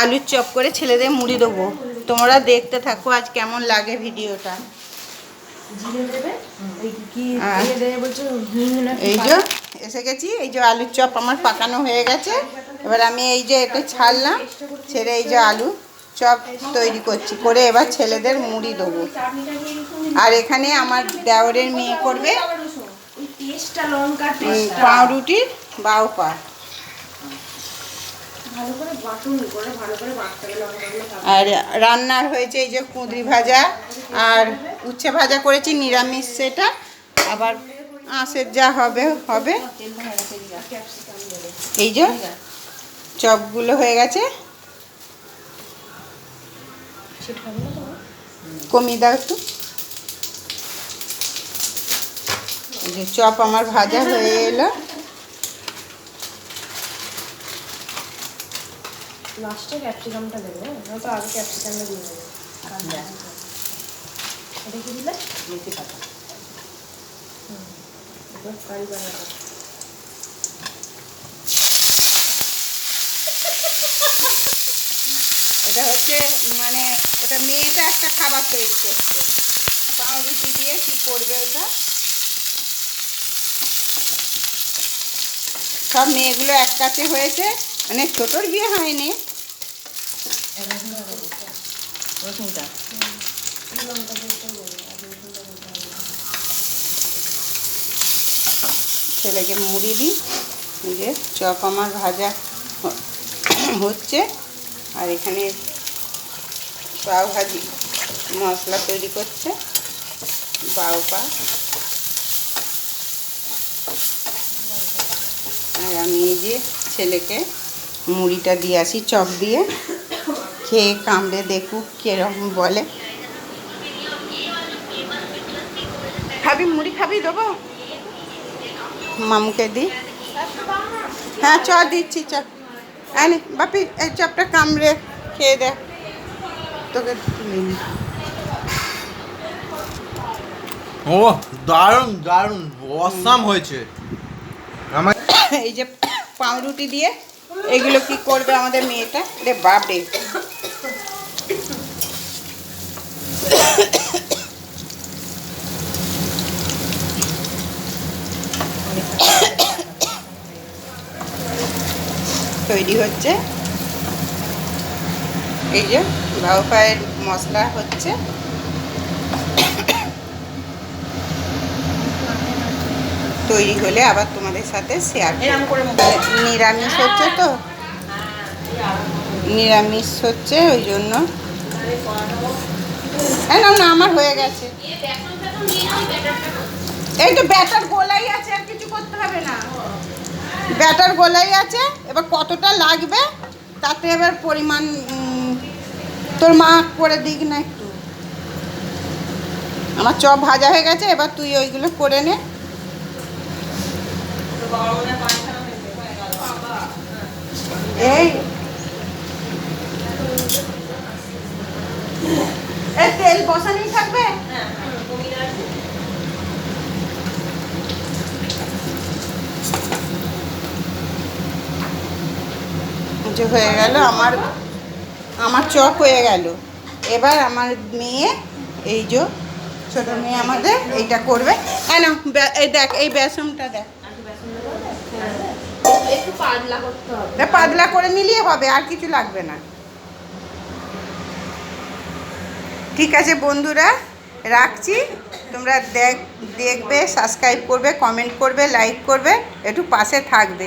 আলুর চপ করে ছেলেদের মুড়ি দেবো। তোমরা দেখতে থাকো আজ কেমন লাগে ভিডিওটা। এই যে এসে গেছি এই যে আলুর চপ আমার পাকানো হয়ে গেছে। এবার আমি এই যে এটা ছাড়লাম ছেড়ে এই যে আলু চপ তৈরি করছি করে এবার ছেলেদের মুড়ি দেবো। আর এখানে আমার দেওরের মেয়ে করবে পাউরুটির বাউ পা ভালো করে বাটুন করে ভালো করে বাটতে হবে লঙ্কাগুলো ভালো আর রান্নার হয়েছে এই যে কুঁদরি ভাজা আর উচ্ছে ভাজা করেছি, নিরামিষ সেটা। আবার আঁশের যা হবে হবে। এই যে চপগুলো হয়ে গেছে। কমিয়ে দাও একটু। চপ আমার ভাজা হয়ে এলো। লাস্টে ক্যাপসিকামটা দেবে তো আগে ক্যাপসিকামটা দিয়ে দেবো। এটা কি দিলে? এবার কারি বানাবো। এটা হচ্ছে মানে ওটা মেয়েটা একটা খাবার তৈরি করছে। পাউরুটি দিয়ে কি করবে ওটা? সব মেয়েগুলো এক কাছে হয়েছে। মানে ছোটোর বিয়ে হয়নি। রসুনটা? ছেলেকে মুড়ি দিই যে চপ আমার ভাজা হচ্ছে, আর এখানে পাও ভাজি, মশলা তৈরি করছে বাউ পা। আর আমি যে ছেলেকে মুড়িটা দিয়ে আসি, চপ দিয়ে। খেয়ে কামড়ে দেখুক কীরকম বলে। খাবি মুড়ি খাবি দেবো? মামুকে দি। হ্যাঁ চ দিচ্ছি চ। আনি বাপি এই চপটা কামড়ে খেয়ে দেখ। তোকে ও দারুণ দারুণ অসাম হয়েছে। আমার এই যে পাউরুটি দিয়ে এগুলো কি করবে আমাদের মেয়েটা? রে বাপ রে তৈরি হচ্ছে। এই যে বাবু পায়ের মশলা হচ্ছে। তৈরি হলে আবার তোমাদের সাথে শেয়ার নিরামিষ হচ্ছে তো। নিরামিষ হচ্ছে ওই জন্য। হ্যাঁ না না, আমার হয়ে গেছে। এই তো ব্যাটার গোলাই আছে, আর কিছু করতে হবে না। ব্যাটার গোলাই আছে, এবার কতটা লাগবে, তাতে এবার পরিমাণ তোর মা করে দিক না একটু। আমার চপ ভাজা হয়ে গেছে, এবার তুই ওইগুলো করে নে। এই এই তেল বসানি থাকবে? যে হয়ে গেল আমার আমার চপ হয়ে গেল। এবার আমার মেয়ে এই যে ছোট মেয়ে আমাদের এইটা করবে। কেন এই দেখ এই বেসনটা দেখ। পাতলা করে নিলেই হবে আর কিছু লাগবে না। ঠিক আছে বন্ধুরা, রাখছি। তোমরা দেখ, দেখবে সাবস্ক্রাইব করবে কমেন্ট করবে লাইক করবে, একটু পাশে থাকবে।